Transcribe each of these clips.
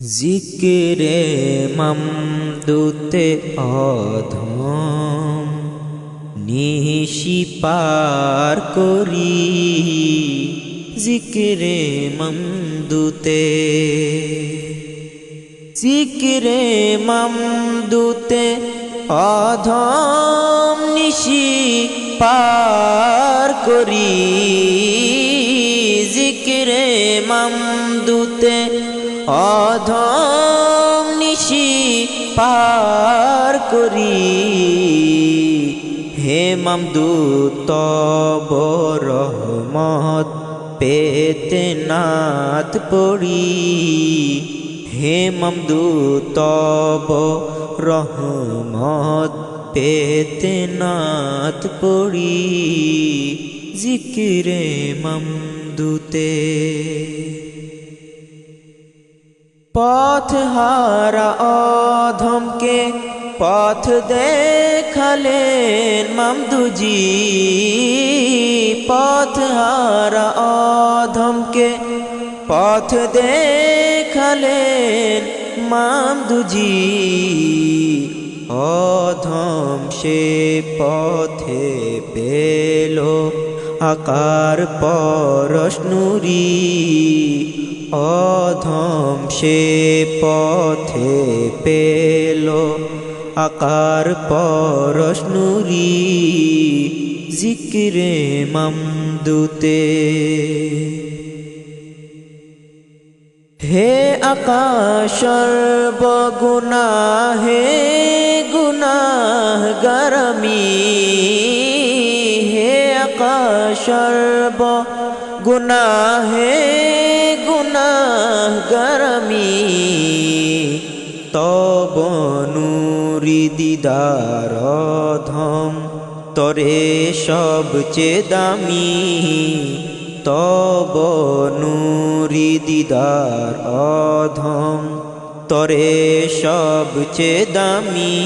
জিকিরে মামদুতে অধম, নিশি পার করি। জিকিরে মামদুতে জিকিরে মামদুতে অধম, নিশি পার করি। জিকিরে মামদুতে অধম নিশি পার করি। হে মামদূত রহমত পেতে নাথ পড়ি। হে মামদূত রহমত পেতে নাথ পড়ি। জিকিরে মামদুতে পথ হারা অধমকে পথ দেখালেন মামদুজি। পথ হারা অধমকে পথ দেখালেন মামদুজি। অধম সে পথে পেল আকার পরশনুরি অধম সে পথে পেল, আকার পরশনুরি জিকিরে মামদুতে। হে আকাশর বগুনা হে গুনাহ গরমি হে আকাশর গুনা হে গুনাহ গরমি, তব নুরি দিদার ধম। তরে সবচেয়ে দামি, তব নুরি দিদার অধম তরে সবচেয়ে দামি,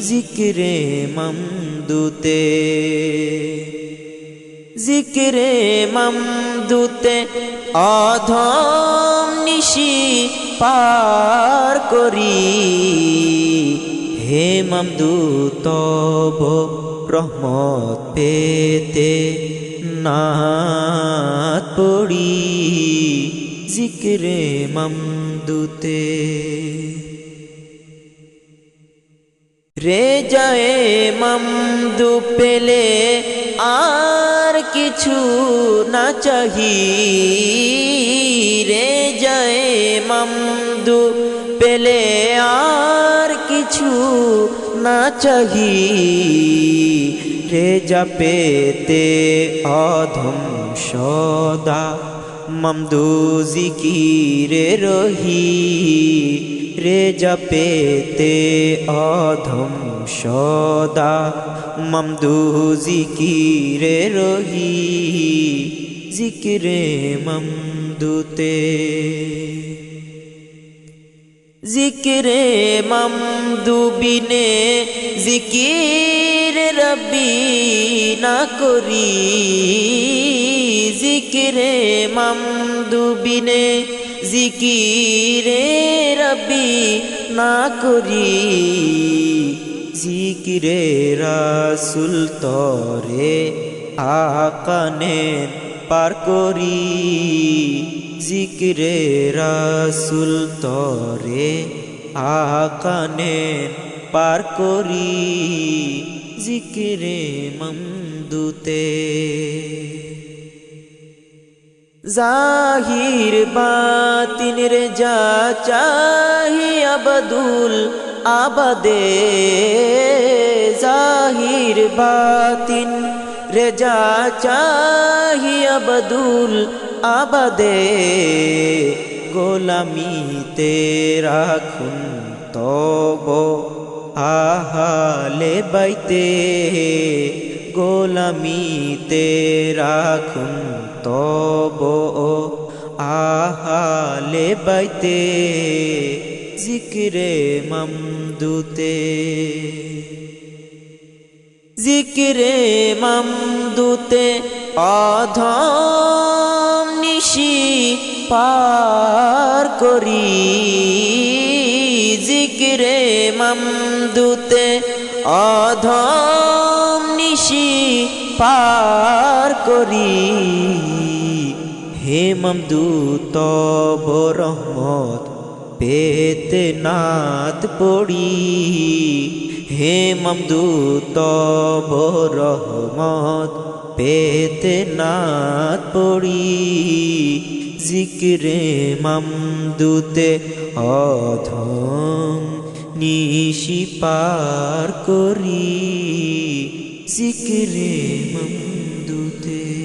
জিকিরে মামদুতে। জিকিরে মামদুতে অধম নিশি পার করি। হে মামদূত রহমত পেতে নাত পড়ি। জিকিরে মামদুতে। রে যায় মামদু পেলে আর কিছু না চাহি রে যায় মামদু। পেলে আর কিছু না চাহি রে যা পেতে অধম সদা। মামদু জিকিরে রহি রে জপেতে অধম সদা। মমদু জিকিরে রহি, জিকিরে মমদুতে জিকিরে মমদু বিনে জিকির রবি না করি। জিকিরে মমদু বিনে জিকিরে রবি না করি। জিকিরে রাসুল তরে আকানে পার করি। জিকিরে রাসুল তরে আকানে পার করি। জিকিরে মমদুতে জাহির বাতিন রে যা চাহি আবদুল আবাদে জাহির বাতিন। রে যা চাহি আবদুল আবাদে। গোলামি তে রাখুন তব আহালে বাইতে। গোলামিতে রাখুন তব আহালে বাইতে। জিকিরে মামদুতে। জিকিরে মামদুতে অধম নিশি পার করি। জিকিরে মামদুতে অধম নিশি পার করি। হে মামদুত রহমত পেতে নাত পড়ি। হে মামদুত রহমত পেতে নাত পড়ি। জিকিরে মামদুতে অধম নিশি পার করি। জিকিরে মামদুতে